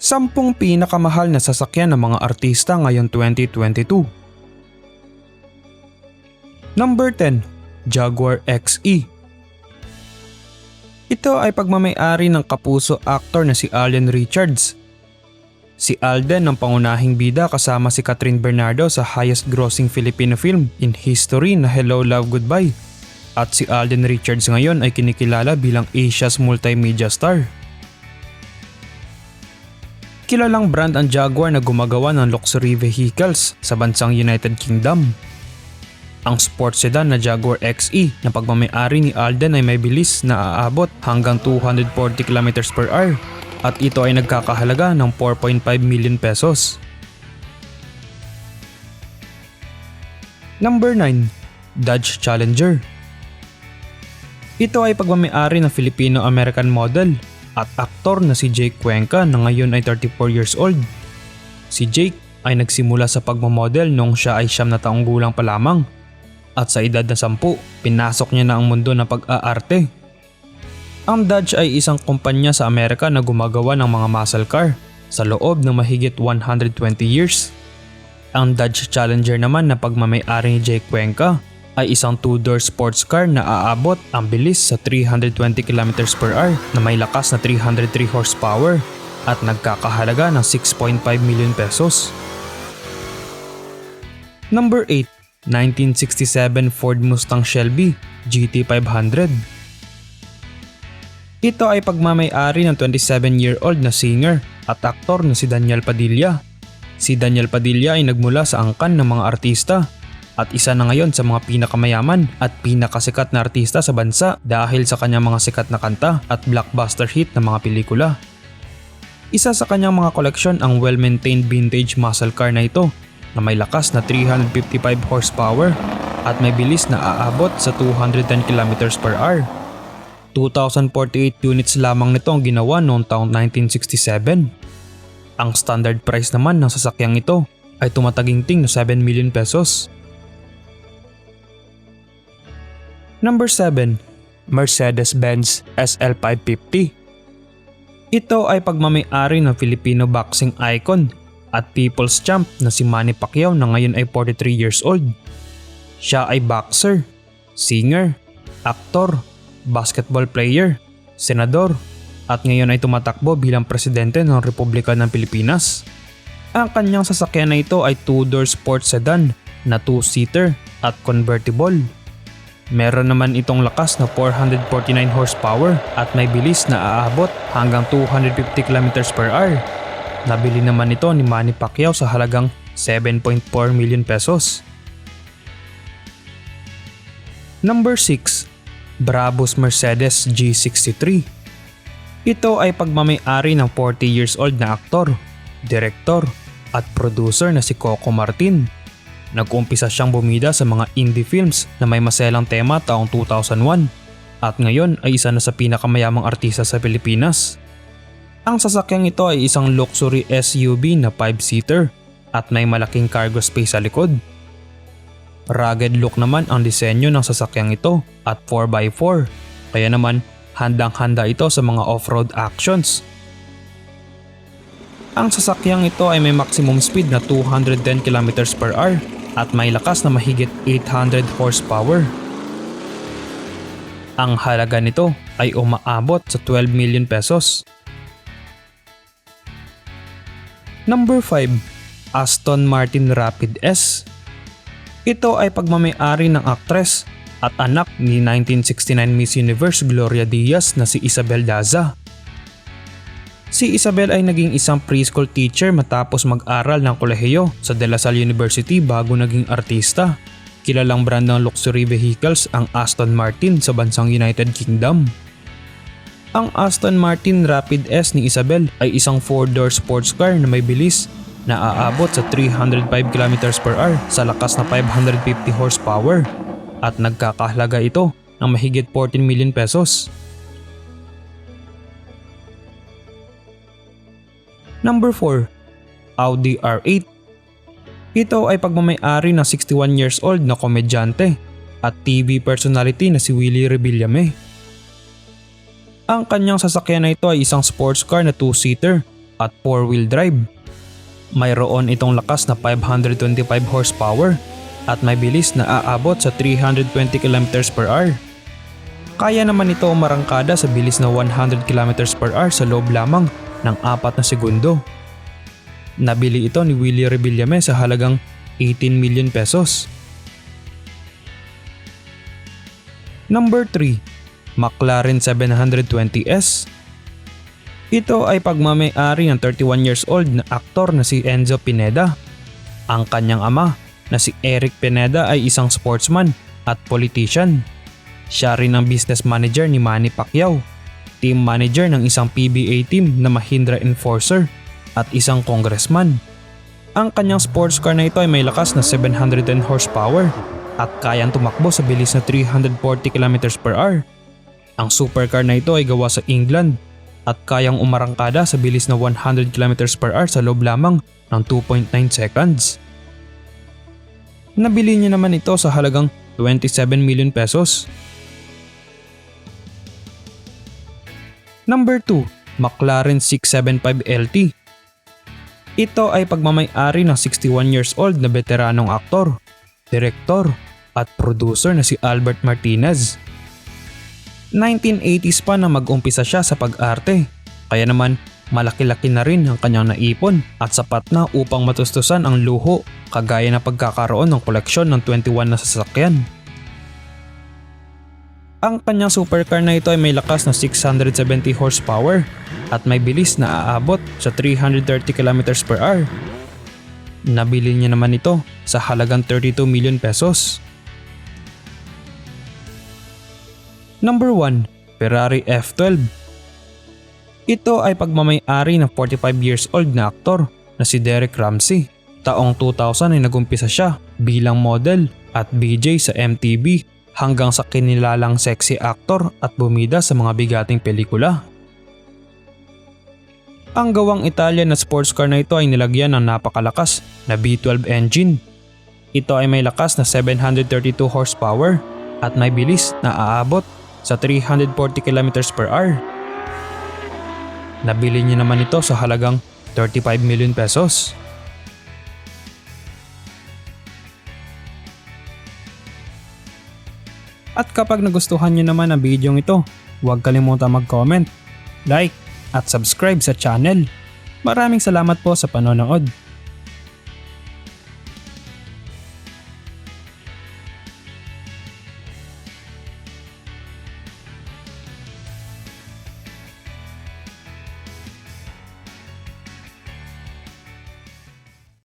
Sampung pinakamahal na sasakyan ng mga artista ngayon 2022. Number 10, Jaguar XE. Ito ay pagmamayari ng kapuso actor na si Alden Richards. Si Alden ang pangunahing bida kasama si Catherine Bernardo sa highest grossing Filipino film in history na Hello Love Goodbye. At si Alden Richards ngayon ay kinikilala bilang Asia's multimedia star. Kilalang brand ang Jaguar na gumagawa ng luxury vehicles sa bansang United Kingdom. Ang sports sedan na Jaguar XE na pagmamayari ni Alden ay may bilis na aabot hanggang 240 km per hour at ito ay nagkakahalaga ng 4.5 million pesos. Number 9. Dodge Challenger Ito ay pagmamayari ng Filipino-American model at aktor na si Jake Cuenca na ngayon ay 34 years old. Si Jake ay nagsimula sa pagmamodel nung siya ay siyam na taong gulang pa lamang at sa edad na sampu, pinasok niya na ang mundo ng pag-aarte. Ang Dodge ay isang kumpanya sa Amerika na gumagawa ng mga muscle car sa loob ng mahigit 120 years. Ang Dodge Challenger naman na pagmamayari ni Jake Cuenca ay isang two-door sports car na aabot ang bilis sa 320 km per hour na may lakas na 303 horsepower at nagkakahalaga ng 6.5 million pesos. Number 8 1967 Ford Mustang Shelby GT500. Ito ay pagmamayari ng 27-year-old na singer at aktor na si Daniel Padilla. Si Daniel Padilla ay nagmula sa angkan ng mga artista at isa na ngayon sa mga pinakamayaman at pinakasikat na artista sa bansa dahil sa kanyang mga sikat na kanta at blockbuster hit na mga pelikula. Isa sa kanyang mga koleksyon ang well-maintained vintage muscle car na ito na may lakas na 355 horsepower at may bilis na aabot sa 210 km per hour. 2,048 units lamang nito ang ginawa noong taong 1967. Ang standard price naman ng sasakyang ito ay tumataginting na 7 million pesos. Number 7. Mercedes-Benz SL550 Ito ay pagmamayari ng Filipino boxing icon at people's champ na si Manny Pacquiao na ngayon ay 43 years old. Siya ay boxer, singer, aktor, basketball player, senador, at ngayon ay tumatakbo bilang presidente ng Republika ng Pilipinas. Ang kanyang sasakyan na ito ay two-door sports sedan na two-seater at convertible. Meron naman itong lakas na 449 horsepower at may bilis na aabot hanggang 250 km per hour. Nabili naman ito ni Manny Pacquiao sa halagang 7.4 million pesos. Number 6. Brabus Mercedes G63 Ito ay pagmamayari ng 40 years old na aktor, direktor at producer na si Coco Martin. Nag-umpisa siyang bumida sa mga indie films na may maselang tema taong 2001 at ngayon ay isa na sa pinakamayamang artista sa Pilipinas. Ang sasakyang ito ay isang luxury SUV na 5-seater at may malaking cargo space sa likod. Rugged look naman ang disenyo ng sasakyang ito at 4x4 kaya naman handang-handa ito sa mga off-road actions. Ang sasakyang ito ay may maximum speed na 210 km per hour at may lakas na mahigit 800 horsepower. Ang halaga nito ay umaabot sa 12 million pesos. Number 5. Aston Martin Rapid S Ito ay pagmamayari ng aktres at anak ni 1969 Miss Universe Gloria Diaz na si Isabel Daza. Si Isabel ay naging isang preschool teacher matapos mag-aral ng kolehiyo sa De La Salle University bago naging artista. Kilalang brand ng luxury vehicles ang Aston Martin sa bansang United Kingdom. Ang Aston Martin Rapid S ni Isabel ay isang 4-door sports car na may bilis na aabot sa 305 km per hour sa lakas na 550 horsepower at nagkakahalaga ito ng mahigit 14 million pesos. Number 4. Audi R8 Ito ay pagmamayari ng 61 years old na komedyante at TV personality na si Willie Rebillame. Ang kanyang sasakyan na ito ay isang sports car na 2-seater at 4-wheel drive. Mayroon itong lakas na 525 horsepower at may bilis na aabot sa 320 km per hour. Kaya naman ito umarangkada sa bilis na 100 km per hour sa loob lamang ng apat na segundo. Nabili ito ni Willie Rebillame sa halagang 18 million pesos. Number 3, McLaren 720S. Ito ay pagmamayari ng 31 years old na aktor na si Enzo Pineda. Ang kanyang ama na si Eric Pineda ay isang sportsman at politician. Siya rin ang business manager ni Manny Pacquiao, team manager ng isang PBA team na Mahindra Enforcer at isang congressman. Ang kanyang sports car na ito ay may lakas na 710 horsepower at kayang tumakbo sa bilis na 340 km per hour. Ang supercar na ito ay gawa sa England at kayang umarangkada sa bilis na 100 km per hour sa loob lamang ng 2.9 seconds. Nabili niya naman ito sa halagang 27 million pesos. Number 2, McLaren 675 LT. Ito ay pagmamayari ng 61 years old na veteranong aktor, direktor at producer na si Albert Martinez. 1980s pa na mag-umpisa siya sa pag-arte, kaya naman malaki-laki na rin ang kanyang naipon at sapat na upang matustusan ang luho kagaya na pagkakaroon ng koleksyon ng 21 na sasakyan. Ang kanyang supercar na ito ay may lakas na 670 horsepower at may bilis na aabot sa 330 km per hour. Nabili niya naman ito sa halagang 32 million pesos. Number 1, Ferrari F12. Ito ay pagmamayari ng 45 years old na aktor na si Derek Ramsey. Taong 2000 ay nagumpisa siya bilang model at BJ sa MTV hanggang sa kinilalang sexy actor at bumida sa mga bigating pelikula. Ang gawang Italian na sports car na ito ay nilagyan ng napakalakas na V12 engine. Ito ay may lakas na 732 horsepower at may bilis na aabot sa 340 km per hour. Nabili niya naman ito sa halagang 35 million pesos. At kapag nagustuhan niyo naman ang video ito, huwag kalimutan mag-comment, like, at subscribe sa channel. Maraming salamat po sa panonood.